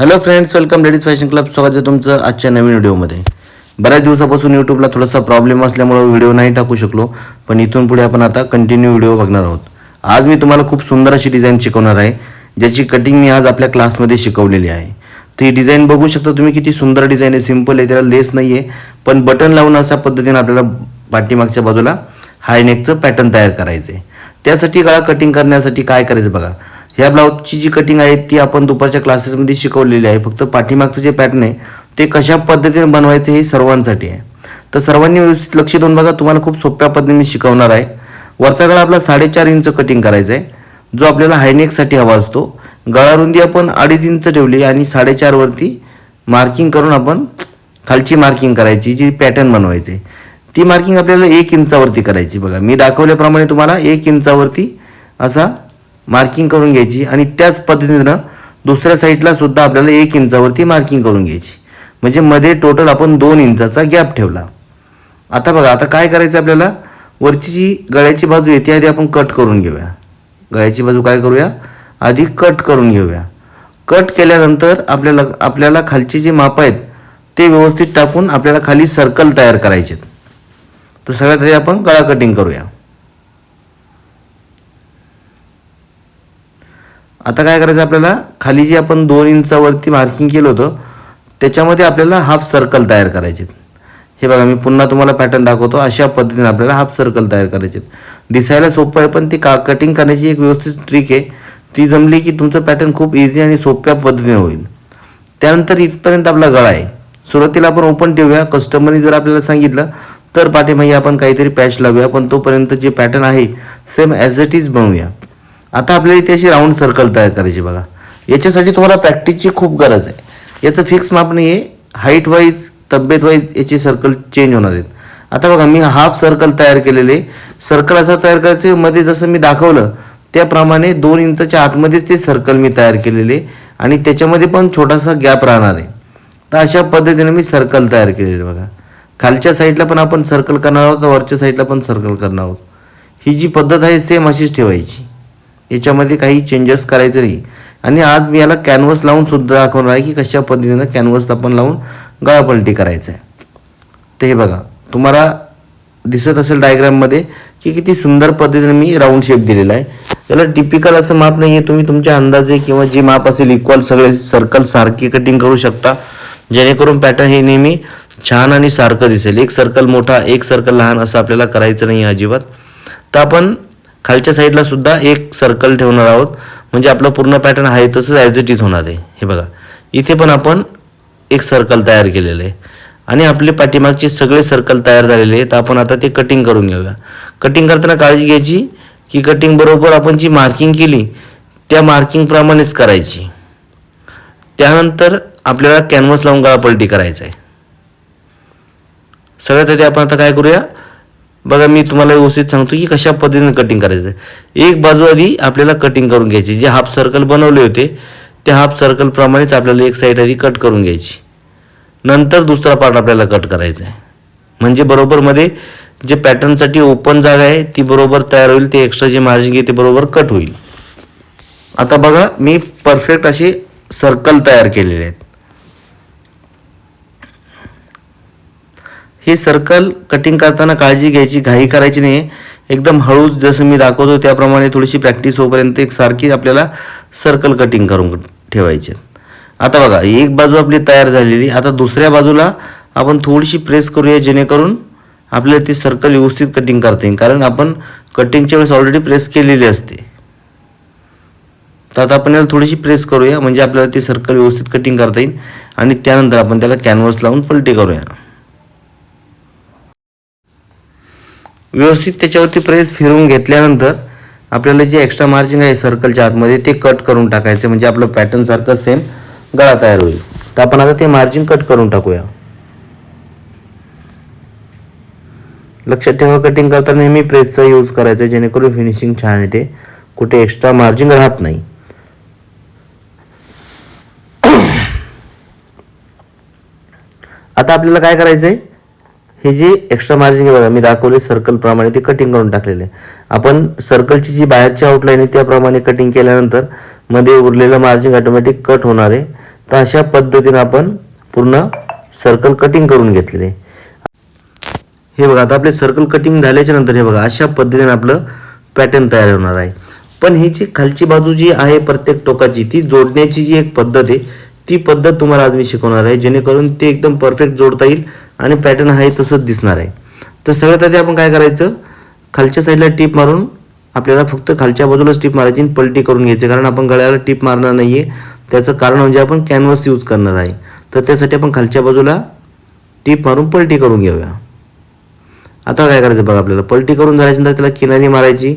Hello friends welcome ladies fashion club स्वागत आहे तुमचं आजच्या नवीन व्हिडिओमध्ये. बऱ्याच दिवसापासून यूट्यूबला थोडासा प्रॉब्लेम असल्यामुळं व्हिडिओ नाही टाकू शकलो पण इथून पुढे आपण आता कंटिन्यू व्हिडिओ बघणार आहोत. आज मी तुम्हाला खूप सुंदर अशी डिझाईन शिकवणार आहे ज्याची कटिंग मी आज आपल्या क्लासमध्ये शिकवलेली आहे. ती डिझाईन बघू शकता तुम्ही किती सुंदर डिझाईन आहे सिंपल आहे त्याला लेस नाही आहे पण बटन लावून अशा पद्धतीने आपल्याला पाठीमागच्या बाजूला हायनेकचं पॅटर्न तयार करायचं आहे त्यासाठी गळा कटिंग करण्यासाठी काय करायचं बघा. ह्या ब्लाऊजची जी कटिंग आहे ती आपण दुपारच्या क्लासेसमध्ये शिकवलेली आहे. फक्त पाठीमागचं जे पॅटर्न आहे ते कशा पद्धतीने बनवायचं हे सर्वांसाठी आहे. तर सर्वांनी व्यवस्थित लक्ष देऊन बघा तुम्हाला खूप सोप्या पद्धतीने शिकवणार आहे. वरचा गळा आपला साडेचार इंच कटिंग करायचा आहे. जो आपल्याला हायनेकसाठी हवा असतो. गळा रुंदी आपण अडीच इंच ठेवली आणि साडेचारवरती मार्किंग करून आपण खालची मार्किंग करायची जी पॅटर्न बनवायचे ती मार्किंग आपल्याला एक इंचावरती करायची बघा. मी दाखवल्याप्रमाणे तुम्हाला एक इंचावरती असा मार्किंग करून घ्यायची आणि त्याच पद्धतीनं दुसऱ्या साईडला सुद्धा आपल्याला एक इंचावरती मार्किंग करून घ्यायची. म्हणजे मध्ये टोटल आपण दोन इंचाचा गॅप ठेवला. आता बघा आता काय करायचं आपल्याला? वरची जी गळ्याची बाजू आहे ती आधी आपण कट करून घेऊया. गळ्याची बाजू काय करूया? आधी कट करून घेऊया. कट केल्यानंतर आपल्याला आपल्याला खालची जी माप आहेत ते व्यवस्थित टाकून आपल्याला खाली सर्कल तयार करायचे तर सगळ्यात आधी आपण गळा कटिंग करूया. आता काय करायचं आपल्याला? खाली जी आपण दोन इंचावरती मार्किंग केलं होतं त्याच्यामध्ये आपल्याला हाफ सर्कल तयार करायचे हे बघा मी पुन्हा तुम्हाला पॅटर्न दाखवतो. अशा पद्धतीने आपल्याला हाफ सर्कल तयार करायचे दिसायला सोपं आहे पण ती का कटिंग करण्याची एक व्यवस्थित ट्रिक आहे. ती जमली की तुमचं पॅटर्न खूप इझी आणि सोप्या पद्धतीने होईल. त्यानंतर इथपर्यंत आपला गळा आहे. सुरुवातीला आपण ओपन ठेवूया. कस्टमरने जर आपल्याला सांगितलं तर पाठीमागे आपण काहीतरी पॅच लावूया पण तोपर्यंत जे पॅटर्न आहे सेम ॲज इट इज बनवूया. आता आपल्याला इथे अशी राऊंड सर्कल तयार करायची बघा. याच्यासाठी तुम्हाला प्रॅक्टिसची खूप गरज आहे. याचं फिक्स माप नाही आहे हाईट वाईज तब्येत वाईज याची सर्कल चेंज होणार आहेत. आता बघा मी हाफ सर्कल तयार केलेले. सर्कल असा तयार करायचे मध्ये जसं मी दाखवलं त्याप्रमाणे दोन इंचच्या आतमध्येच ते सर्कल मी तयार केलेले. आणि त्याच्यामध्ये पण छोटासा गॅप राहणार आहे. तर अशा पद्धतीने मी सर्कल तयार केलेले बघा. खालच्या साईडला पण आपण सर्कल करणार आहोत वरच्या साईडला पण सर्कल करणार आहोत. ही जी पद्धत आहे सेम अशीच ठेवायची. याच्यामध्ये काही चेंजेस करायचे नाही. आणि आज मी याला कॅनव्हस लावून सुद्धा दाखवणार आहे की कशा पद्धतीनं कॅनव्हस आपण लावून गळापलटी करायचं आहे ते हे बघा तुम्हाला दिसत असेल डायग्राममध्ये की किती सुंदर पद्धतीने मी राऊंड शेप दिलेला आहे. त्याला टिपिकल असं माप नाही आहे. तुम्ही तुमच्या अंदाजे किंवा जे माप असेल इक्वल सगळे सर्कल सारखी कटिंग करू शकता. जेणेकरून पॅटर्न हे नेहमी छान आणि सारखं दिसेल. एक सर्कल मोठा एक सर्कल लहान असं आपल्याला करायचं नाही अजिबात. तर आपण खालच्या साईडला सुद्धा एक सर्कल ठेवणार आहोत. म्हणजे आपलं पूर्ण पॅटर्न आहे तसंच ॲज इट इज होणार आहे. हे बघा. इथे पण आपण एक सर्कल तयार केलेलं आहे. आणि आपले पाठीमागचे सगळे सर्कल तयार झालेले आहेत. आपण आता ते कटिंग करून घेऊया. कटिंग करताना काळजी घ्यायची की कटिंग बरोबर आपण जी मार्किंग केली त्या मार्किंगप्रमाणेच करायची. त्यानंतर आपल्याला कॅनव्हस लावून गळापलटी करायचं आहे सगळ्यात आधी आपण आता काय करूया? बघा मी तुम्हाला व्यवस्थित सांगतो की कशा पद्धतीने कटिंग करायचं. आहे एक बाजू आधी आपल्याला कटिंग करून घ्यायची. जे हाफ सर्कल बनवले होते त्या हाफ सर्कलप्रमाणेच आपल्याला एक साईड आधी कट करून घ्यायची. नंतर दुसरा पार्ट आपल्याला कट करायचा आहे. म्हणजे बरोबरमध्ये जे पॅटर्नसाठी ओपन जागा आहे ती बरोबर तयार होईल ते एक्स्ट्रा जे मार्जिन आहे ते बरोबर कट होईल. आता बघा मी परफेक्ट असे सर्कल तयार केलेले आहेत. हे सर्कल कटिंग करताना काळजी घ्यायची घाई करायची नाही. एकदम हळूच जसं मी दाखवतो त्याप्रमाणे थोडीशी प्रॅक्टिस होईपर्यंत एक सारखी आपल्याला सर्कल कटिंग करून ठेवायचे. आता बघा एक बाजू आपली तयार झालेली आता दुसऱ्या बाजूला आपण थोडीशी प्रेस करूया जेणेकरून आपल्याला ती सर्कल व्यवस्थित कटिंग करता येईल. कारण आपण कटिंगच्या वेळेस ऑलरेडी प्रेस केलेली असते. तर आता आपण याला थोडीशी प्रेस करूया म्हणजे आपल्याला ती सर्कल व्यवस्थित कटिंग करता येईल. आणि त्यानंतर आपण त्याला कॅनव्हस लावून पलटे करूया. व्यवस्थित त्याच्यावरती प्रेस फिरवून घेतल्यानंतर आपल्याला जे एक्स्ट्रा मार्जिन आहे सर्कलच्या आतमध्ये ते कट करून टाकायचं. म्हणजे आपलं पॅटर्न सारखं सेम गळा तयार होईल. तर आपण आता ते मार्जिन कट करून टाकूया. लक्षात ठेवा कटिंग करताना नेहमी प्रेसचा यूज करायचा जेणेकरून फिनिशिंग छान येते. कुठे एक्स्ट्रा मार्जिन राहत नाही. आता आपल्याला काय करायचं आहे हे जे एक्स्ट्रा मार्जिन आहे बघा मी दाखवले सर्कलप्रमाणे ते कटिंग करून टाकलेले. आहे आपण सर्कलची जी बाहेरची आउटलाईन आहे त्याप्रमाणे कटिंग केल्यानंतरमध्ये उरलेलं मार्जिन ऑटोमॅटिक कट होणार आहे. तर अशा पद्धतीनं आपण पूर्ण सर्कल कटिंग करून घेतलेले हे बघा आता आपले सर्कल कटिंग झाल्याच्यानंतर हे बघा अशा पद्धतीने आपलं पॅटर्न तयार होणार आहे. पण ही जी खालची बाजू जी आहे प्रत्येक टोकाची ती जोडण्याची जी एक पद्धत आहे ती पद्धत तुम्हाला आज मी शिकवणार आहे जेणेकरून ते एकदम परफेक्ट जोडता येईल. आणि पॅटर्न आहे तसंच दिसणार आहे. तर सगळ्यात आधी आपण काय करायचं? खालच्या साईडला टीप मारून आपल्याला फक्त खालच्या बाजूलाच टीप मारायची आणि पलटी करून घ्यायची. कारण आपण गळ्याला टीप मारणार नाही आहे त्याचं कारण म्हणजे आपण कॅनव्हस यूज करणार आहे. तर त्यासाठी आपण खालच्या बाजूला टीप मारून पलटी करून घेऊया. आता काय करायचं बघा आपल्याला. पलटी करून झाल्याच्यानंतर त्याला किनारी मारायची.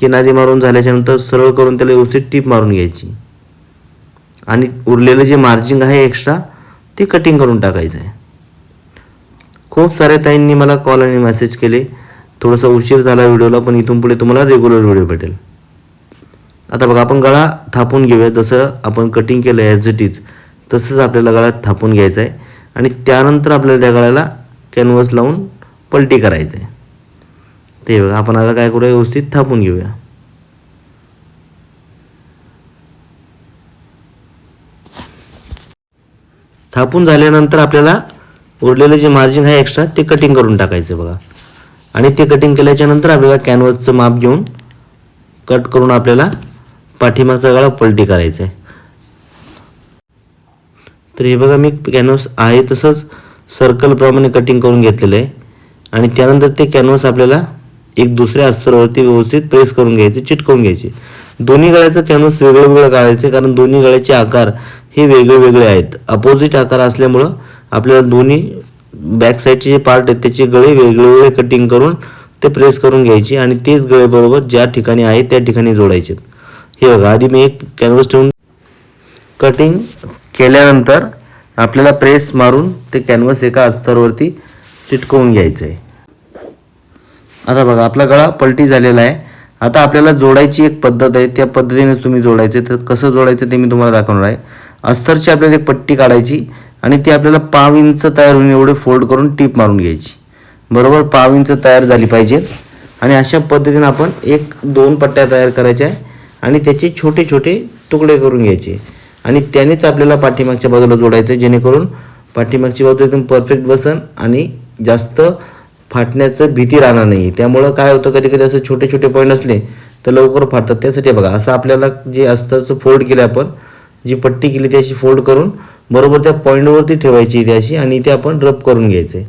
किनारी मारून झाल्याच्यानंतर सरळ करून त्याला व्यवस्थित टीप मारून घ्यायची. आणि उरलेलं जे मार्जिंग आहे एक्स्ट्रा ते कटिंग करून टाकायचं आहे. खूप साऱ्या ताईंनी मला कॉल आणि मेसेज केले. थोडासा उशीर झाला व्हिडिओला पण इथून पुढे तुम्हाला रेग्युलर व्हिडिओ भेटेल. आता बघा आपण गळा थापून घेऊया. जसं आपण कटिंग केलं ॲज इट इज तसंच आपल्याला गळा थापून घ्यायचा आहे आणि त्यानंतर आपल्याला त्या गळ्याला कॅनव्हस लावून पलटी करायचं आहे ते बघा आपण आता काय करूया? व्यवस्थित थापून घेऊया. थापून झाल्यानंतर आपल्याला उरलेलं जे मार्जिन आहे एक्स्ट्रा ते कटिंग करून टाकायचं बघा. आणि ते कटिंग केल्याच्यानंतर आपल्याला कॅनव्हसचं माप घेऊन कट करून आपल्याला पाठीमागचा गळा पलटी करायचा आहे तर हे बघा मी कॅनव्हस आहे तसंच सर्कलप्रमाणे कटिंग करून घेतलेलं आहे. आणि त्यानंतर ते कॅनव्हस आपल्याला एक दुसऱ्या अस्तरावरती व्यवस्थित प्रेस करून घ्यायचे चिटकवून घ्यायचे. दोन्ही गळ्याचं कॅनव्हस वेगळं वेगळं काढायचं कारण दोन्ही गळ्याचे आकार हे वेगळे वेगळे आहेत. अपोजिट आकार असल्यामुळं आपल्याला दोन्ही बॅक साईडचे जे पार्ट आहेत त्याचे गळे वेगवेगळे कटिंग करून ते प्रेस करून घ्यायचे आणि तेच गळे बरोबर ज्या ठिकाणी आहे त्या ठिकाणी जोडायचे हे बघा आधी मी एक कॅनव्हस ठेवून कटिंग केल्यानंतर आपल्याला प्रेस मारून ते कॅनव्हस एका अस्तरवरती चिटकवून घ्यायचं आहे आता बघा आपला गळा पलटी झालेला आहे. आता आपल्याला जोडायची एक पद्धत आहे त्या पद्धतीनेच तुम्ही जोडायचे. तर कसं जोडायचं ते मी तुम्हाला दाखवणार आहे. अस्तरची आपल्याला एक पट्टी काढायची. आणि ती आपल्याला पाव इंच तयार होऊन एवढे फोल्ड करून टीप मारून घ्यायची. बरोबर पाव इंच तयार झाली पाहिजे. आणि अशा पद्धतीने आपण एक दोन पट्ट्या तयार करायच्या आहे आणि त्याचे छोटे छोटे तुकडे करून घ्यायचे. आणि त्यानेच आपल्याला पाठीमागच्या बाजूला जोडायचं आहे जेणेकरून पाठीमागची बाजू एकदम परफेक्ट बसन आणि जास्त फाटण्याचं भीती राहणार नाही. त्यामुळं काय होतं कधी कधी असं छोटे छोटे पॉईंट असले तर लवकर फाटतात. त्यासाठी बघा असं आपल्याला जे अस्तरचं फोल्ड केलं आपण जी पट्टी केली ती अशी फोल्ड करून बरोबर त्या पॉईंटवरती ठेवायची इथे अशी आणि इथे आपण रब करून घ्यायचं.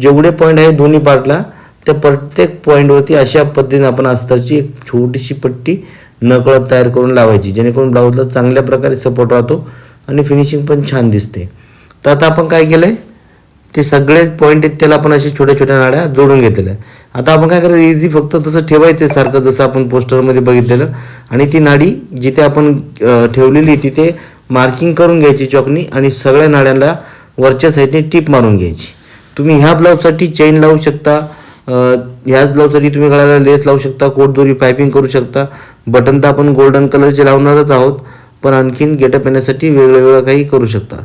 जेवढे पॉईंट आहे दोन्ही पार्टला त्या प्रत्येक पॉईंटवरती अशा पद्धतीने आपण अस्तरची एक छोटीशी पट्टी नकळत तयार करून लावायची जेणेकरून ब्लाऊजला चांगल्या प्रकारे सपोर्ट राहतो आणि फिनिशिंग पण छान दिसते. तर आता आपण काय केलं आहे ते सगळे पॉईंट आहेत त्याला आपण अशा छोट्या छोट्या नाड्या जोडून घेतलेल्या आता आपण काय करायचं? इझी फक्त तसं ठेवायचं आहे सारखं जसं आपण पोस्टरमध्ये बघितलेलं. आणि ती नाडी जिथे आपण ठेवलेली तिथे मार्किंग करून घ्यायची चॉकनी आणि सगळ्या नाड्यांना वरच्या साईडने टीप मारून घ्यायची. तुम्ही ह्या ब्लाऊजसाठी चेन लावू शकता ह्याच ब्लाऊजसाठी तुम्ही गळ्याला लेस लावू शकता कोटदोरी पायपिंग करू शकता. बटन तर आपण गोल्डन कलरचे लावणारच आहोत पण आणखीन गेटअप येण्यासाठी वेगळं वेगळं काही करू शकता.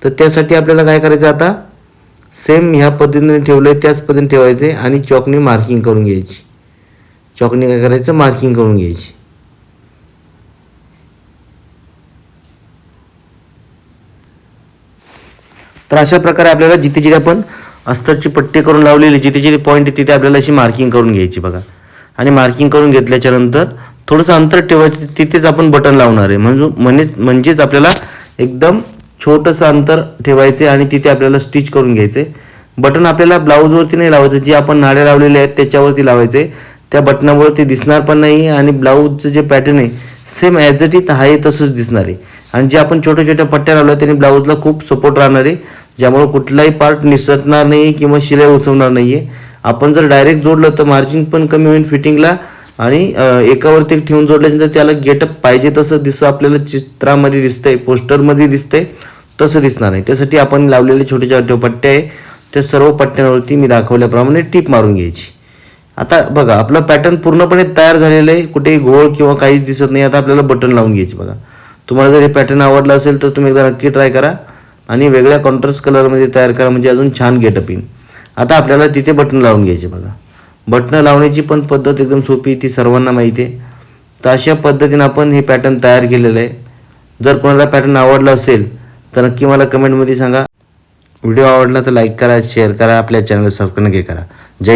तर त्यासाठी आपल्याला काय करायचं आता? सेम ह्या पद्धतीने ठेवलं आहे त्याच पद्धतीने ठेवायचे आणि चॉकने मार्किंग करून घ्यायची. चॉकने काय करायचं? मार्किंग करून घ्यायची. तर अशा प्रकारे आपल्याला जिथे जिथे आपण अस्तरची पट्टी करून लावलेली जिथे जिथे पॉईंट आहे तिथे आपल्याला अशी मार्किंग करून घ्यायची बघा. आणि मार्किंग करून घेतल्याच्या नंतर थोडंसं अंतर ठेवायचं तिथेच आपण बटन लावणार आहे. म्हणजे म्हणजेच म्हणजेच आपल्याला एकदम छोटंसं अंतर ठेवायचे आणि तिथे आपल्याला स्टिच करून घ्यायचे बटन आपल्याला ब्लाऊजवरती नाही लावायचं जे आपण नाड्या लावलेले आहेत त्याच्यावरती लावायचे त्या बटनामुळे ते दिसणार पण नाही आणि ब्लाऊजचं जे पॅटर्न आहे सेम ॲज इट इट आहे तसंच दिसणार आहे. आणि जे आपण छोट्या छोट्या पट्ट्या लावल्या त्याने ब्लाऊजला खूप सपोर्ट राहणार आहे. ज्यामुळे कुठलाही पार्ट निसटणार नाही किंवा शिलाई उसवणार नाही आहे आपण जर डायरेक्ट जोडलं तर मार्जिन पण कमी होईल फिटिंगला आणि एकावरती एक ठेवून जोडल्यानंतर त्याला गेटअप पाहिजे तसं दिसतं आपल्याला चित्रामध्ये दिसतंय पोस्टरमध्ये दिसतंय तसं दिसणार नाही. त्यासाठी आपण लावलेले छोटे छोटे पट्टे आहे. त्या सर्व पट्ट्यांवरती मी दाखवल्याप्रमाणे टीप मारून घ्यायची. आता बघा आपलं पॅटर्न पूर्णपणे तयार झालेलं आहे. कुठेही घोळ किंवा काहीच दिसत नाही. आता आपल्याला बटन लावून घ्यायची बघा. तुम्हाला जर हे पॅटर्न आवडलं असेल तर तुम्ही एकदा नक्की ट्राय करा. आणि वेगळ्या कॉन्ट्रास्ट कलरमध्ये तयार करा म्हणजे अजून छान गेटअप येईल. आता आपल्याला तिथे बटन लावून घ्यायचे बघा. बटणं लावण्याची पण पद्धत एकदम सोपी ती सर्वांना माहिती आहे. तर अशा पद्धतीने आपण हे पॅटर्न तयार केलेलं आहे. जर कोणाला पॅटर्न आवडला असेल तर नक्की मला कमेंटमध्ये सांगा. व्हिडिओ आवडला तर लाईक करा शेअर करा आपल्या चॅनल सबस्क्राईब नक्की करा. जय